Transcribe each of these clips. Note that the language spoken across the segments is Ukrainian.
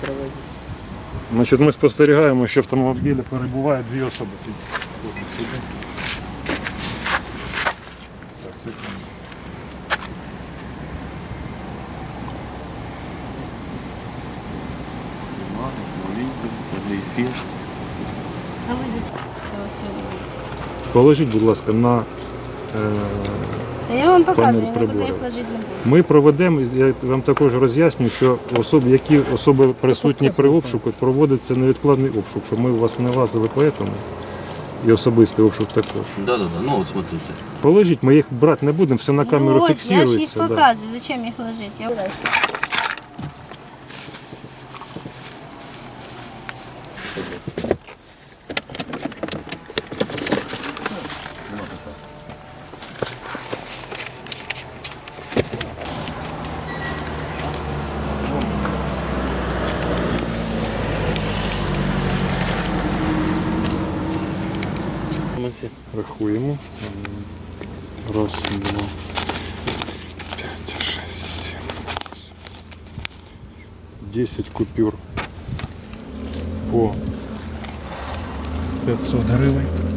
проводить. Значить, ми спостерігаємо, що в автомобілі перебувають дві особи. Положіть, будь ласка, на. Е, я вам показую, я нікуди їх ложити не буду. ми проведемо, я вам також роз'ясню, що особи, які особи присутні при обшуку, проводиться невідкладний обшук, щоб ми у вас не лазили по цьому. І особистий обшук також. Да, да, да. Ну от смотрите. Положіть, ми їх брати не будемо, все на камеру ну, ось, я ж їх да. показую, зачем їх ложити. Я... Рахуємо. Раз, два, п'ять, шесть, сім. Десять купюр по 500 гривень.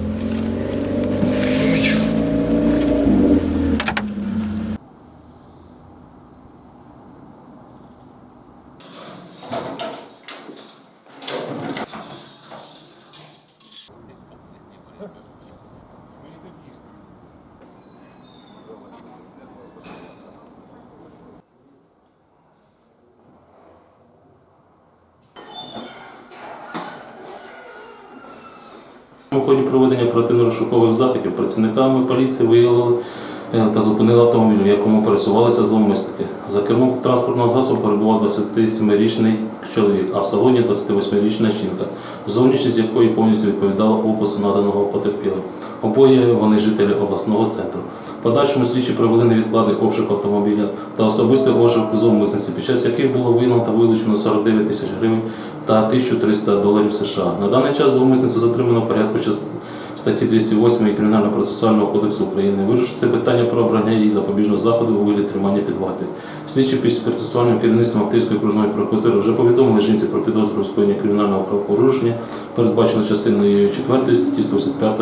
У ході проведення оперативно-розшукових заходів працівниками поліції виявили е, та зупинили автомобіль, в якому пересувалися зловмисники. Кермом транспортного засобу перебував 27-річний чоловік, а в салоні 28-річна жінка, зовнішність якої повністю відповідала опису наданого потерпілим. Обоє вони жителі обласного центру. Подальшому слідчі провели невідкладний обшук автомобіля та особистий обшук зловмисниці, під час яких було виявлено та вилучено 49 тисяч гривень та 1300 доларів США. На даний час зловмисницю затримано порядку част- статті 208 Кримінального процесуального кодексу України. Вирішується питання про обрання її запобіжного заходу у вигляді тримання під вартою. Слідчі під процесуальним керівництвом Активської окружної прокуратури вже повідомили жінці про підозру у скоєнні кримінального правопорушення, передбачено частиною 4 статті 185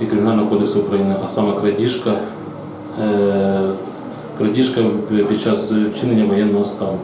і Кримінального кодексу України, а саме крадіжка, е, крадіжка під час вчинення воєнного стану.